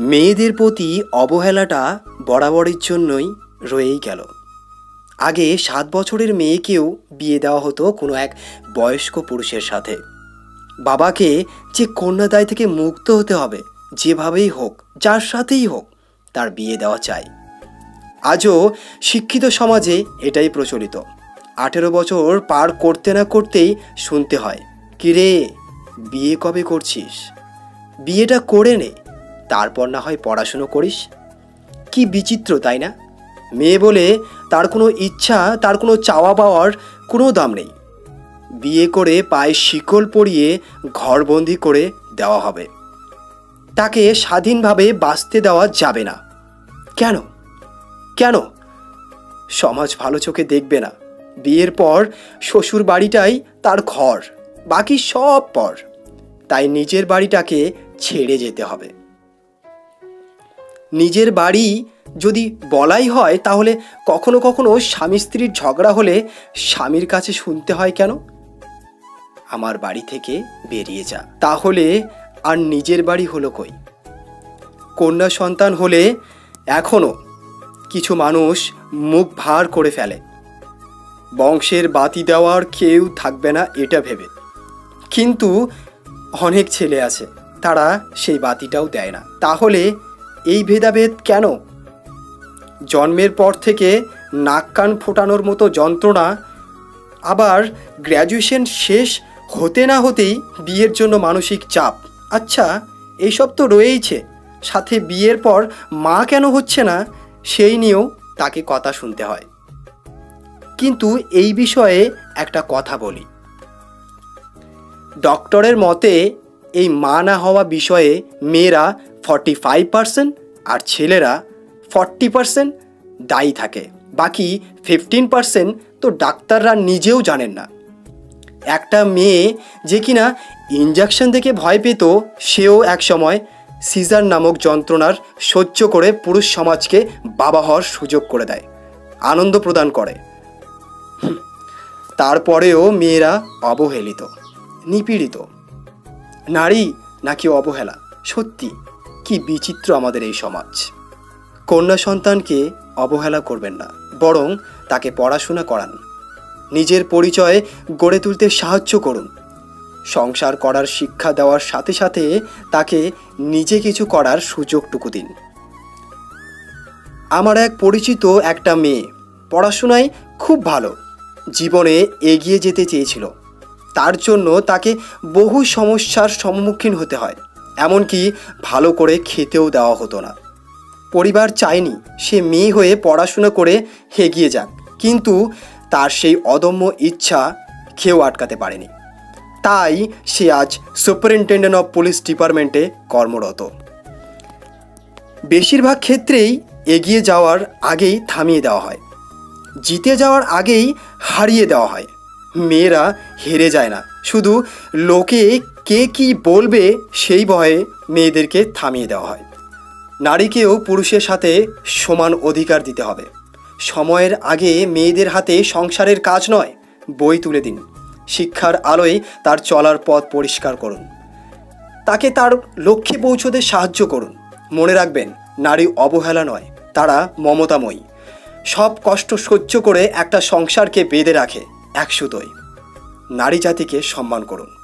মেয়েদের প্রতি অবহেলাটা বরাবরের জন্যই রয়েই গেল। আগে সাত বছরের মেয়েকেও বিয়ে দেওয়া হতো কোনো এক বয়স্ক পুরুষের সাথে। বাবাকে যে কন্যাদায় থেকে মুক্ত হতে হবে, যেভাবেই হোক, যার সাথেই হোক, তার বিয়ে দেওয়া চাই। আজও শিক্ষিত সমাজে এটাই প্রচলিত। আঠেরো বছর পার করতে না করতেই শুনতে হয়, কিরে, বিয়ে কবে করছিস? বিয়েটা করে নে। তারপর না হয় পড়াশুনো করিস? কি বিচিত্র, তাই না? মেয়ে বলে তার কোনো ইচ্ছা, তার কোনো চাওয়া পাওয়ার কোনো দাম নেই। বিয়ে করে পায়ে শিকল পরিয়ে ঘরবন্দি করে দেওয়া হবে। তাকে স্বাধীনভাবে বাঁচতে দেওয়া যাবে না। কেন? কেন? সমাজ ভালো চোখে দেখবে না। বিয়ের পর শ্বশুর বাড়িটাই তার ঘর, বাকি সব পর। তাই নিজের বাড়িটাকে ছেড়ে যেতে হবে। নিজের বাড়ি যদি বলাই হয়, তাহলে কখনো কখনো স্বামী স্ত্রীর ঝগড়া হলে স্বামীর কাছে শুনতে হয় কেন? আমার বাড়ি থেকে বেরিয়ে যা। তাহলে আর নিজের বাড়ি হলো কই? কন্যা সন্তান হলে এখনও কিছু মানুষ মুখ ভার করে ফেলে। বংশের বাতি দেওয়ার কেউ থাকবে না, এটা ভেবে। কিন্তু অনেক ছেলে আছে, তারা সেই বাতিটাও দেয় না। তাহলে এই ভেদাভেদ কেন? জন্মের পর থেকে নাক কান ফোটানোর মতো যন্ত্রণা, আবার গ্র্যাজুয়েশন শেষ হতে না হতেই বিয়ের জন্য মানসিক চাপ। আচ্ছা এইসব তো রয়েইছে, সাথে বিয়ের পর মা কেন হচ্ছে না, সেই নিয়েও তাকে কথা শুনতে হয়। কিন্তু এই বিষয়ে একটা কথা বলি। ডক্টরের মতে এই মা না হওয়া বিষয়ে মেয়েরা ফর্টি ফাইভ পার্সেন্ট আর ছেলেরা ফর্টি পার্সেন্ট দায়ী থাকে। বাকি ফিফটিন পার্সেন্ট তো ডাক্তাররা নিজেও জানেন না। একটা মেয়ে যে কিনা ইঞ্জেকশন দেখে ভয় পেত, সেও এক সময় সিজার নামক যন্ত্রণার সহ্য করে পুরুষ সমাজকে বাবা হওয়ার সুযোগ করে দেয়, আনন্দ প্রদান করে। তারপরেও মেয়েরা অবহেলিত, নিপীড়িত। নারী নাকি অবহেলা? সত্যি, কি বিচিত্র আমাদের এই সমাজ। কন্যা সন্তানকে অবহেলা করবেন না, বরং তাকে পড়াশোনা করান। নিজের পরিচয় গড়ে তুলতে সাহায্য করুন। সংসার করার শিক্ষা দেওয়ার সাথে সাথে তাকে নিজে কিছু করার সুযোগটুকু দিন। আমার এক পরিচিত একটা মেয়ে, পড়াশোনায় খুব ভালো, জীবনে এগিয়ে যেতে চেয়েছিল। তার জন্য তাকে বহু সমস্যার সম্মুখীন হতে হয়। এমনকি ভালো করে খেতেও দেওয়া হতো না। পরিবার চায়নি, সে মেয়ে হয়ে পড়াশোনা করে এগিয়ে যাক। কিন্তু তার সেই অদম্য ইচ্ছা কেউ আটকাতে পারেনি। তাই সে আজ সুপারিনটেন্ডেন্ট অফ পুলিশ ডিপার্টমেন্টে কর্মরত। বেশিরভাগ ক্ষেত্রেই এগিয়ে যাওয়ার আগেই থামিয়ে দেওয়া হয়। জিতে যাওয়ার আগেই হারিয়ে দেওয়া হয়। মেয়েরা হেরে যায় না। শুধু লোকে কে কি বলবে সেই ভয়ে মেয়েদেরকে থামিয়ে দেওয়া হয়। নারীকেও পুরুষের সাথে সমান অধিকার দিতে হবে। সময়ের আগে মেয়েদের হাতে সংসারের কাজ নয়, বই তুলে দিন। শিক্ষার আলোয় তার চলার পথ পরিষ্কার করুন। তাকে তার লক্ষ্যে পৌঁছতে সাহায্য করুন। মনে রাখবেন, নারী অবহেলা নয়, তারা মমতাময়ী। সব কষ্ট সহ্য করে একটা সংসারকে বেঁধে রাখে। এক দুই। নারী জাতিকে সম্মান করুন।